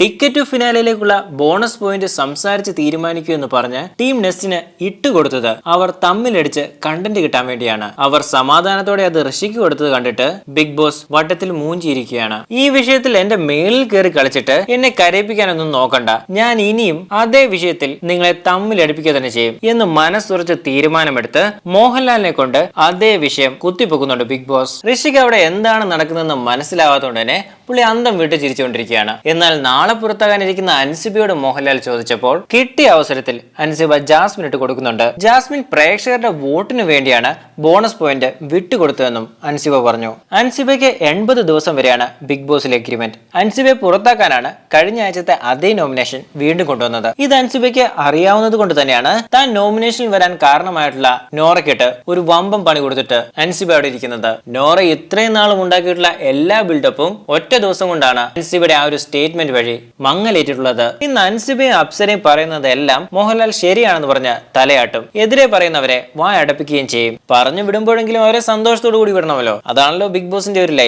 Ticket ഫിനാലയിലേക്കുള്ള bonus point സംസാരിച്ച് തീരുമാനിക്കൂ എന്ന് പറഞ്ഞ് ടീം നെസ്റ്റിന് ഇട്ടുകൊടുത്തത് അവർ തമ്മിലടിച്ച് കണ്ടന്റ് കിട്ടാൻ വേണ്ടിയാണ്. അവർ സമാധാനത്തോടെ അത് ഋഷിക്ക് കൊടുത്തത് കണ്ടിട്ട് ബിഗ് ബോസ് വട്ടത്തിൽ മൂഞ്ചിയിരിക്കുകയാണ്. ഈ വിഷയത്തിൽ എന്റെ മേളിൽ കയറി കളിച്ചിട്ട് എന്നെ കരയിപ്പിക്കാനൊന്നും നോക്കണ്ട. ഞാൻ ഇനിയും അതേ വിഷയത്തിൽ നിങ്ങളെ തമ്മിലടിപ്പിക്കുക തന്നെ ചെയ്യും എന്ന് മനസ്സുറച്ച് തീരുമാനമെടുത്ത് മോഹൻലാലിനെ കൊണ്ട് അതേ വിഷയം കുത്തിപ്പൊക്കുന്നുണ്ട് ബിഗ് ബോസ്. ഋഷിക്ക് അവിടെ എന്താണ് നടക്കുന്നതെന്ന് മനസ്സിലാവാത്തതുകൊണ്ട് തന്നെ പുള്ളി അന്തം വിട്ട് ചിരിച്ചുകൊണ്ടിരിക്കുകയാണ്. എന്നാൽ നാളെ പുറത്താകാനിരിക്കുന്ന അൻസിബിയോട് മോഹൻലാൽ ചോദിച്ചപ്പോൾ കിട്ടിയ അവസരത്തിൽ അൻസിബ ജാസ്മിൻ ഇട്ട് കൊടുക്കുന്നുണ്ട്. ജാസ്മിൻ പ്രേക്ഷകരുടെ വോട്ടിന് വേണ്ടിയാണ് ബോണസ് പോയിന്റ് വിട്ടുകൊടുത്തതെന്നും അൻസിബ പറഞ്ഞു. അൻസിബയ്ക്ക് എൺപത് ദിവസം വരെയാണ് ബിഗ് ബോസിലെ എഗ്രിമെന്റ് അൻസിബയെ പുറത്താക്കാനാണ് കഴിഞ്ഞ ആഴ്ചത്തെ അതേ നോമിനേഷൻ വീണ്ടും കൊണ്ടുവന്നത്. ഇത് അൻസുബയ്ക്ക് അറിയാവുന്നത് കൊണ്ട് തന്നെയാണ് താൻ നോമിനേഷനിൽ വരാൻ കാരണമായിട്ടുള്ള നോറയ്ക്കിട്ട് ഒരു വമ്പം പണി കൊടുത്തിട്ട് അൻസിബ അവിടെ ഇരിക്കുന്നത്. നോറ ഇത്രയും നാളും ഉണ്ടാക്കിയിട്ടുള്ള എല്ലാ ബിൽഡപ്പും ഒറ്റ ദിവസം കൊണ്ടാണ് അൻസിബയുടെ ആ ഒരു സ്റ്റേറ്റ്മെന്റ് വഴി മങ്ങലേറ്റിട്ടുള്ളത്. ഇന്ന് അൻസിബയും അപ്സരയും പറയുന്നതെല്ലാം മോഹൻലാൽ ശരിയാണെന്ന് പറഞ്ഞ് തലയാട്ടും. എതിരെ പറയുന്നവരെ വായ അടപ്പിക്കുകയും ചെയ്യും. പറഞ്ഞു വിടുമ്പോഴെങ്കിലും അവരെ സന്തോഷത്തോടു കൂടി വിടണമല്ലോ. അതാണല്ലോ ബിഗ് ബോസിന്റെ ഒരു ലൈൻ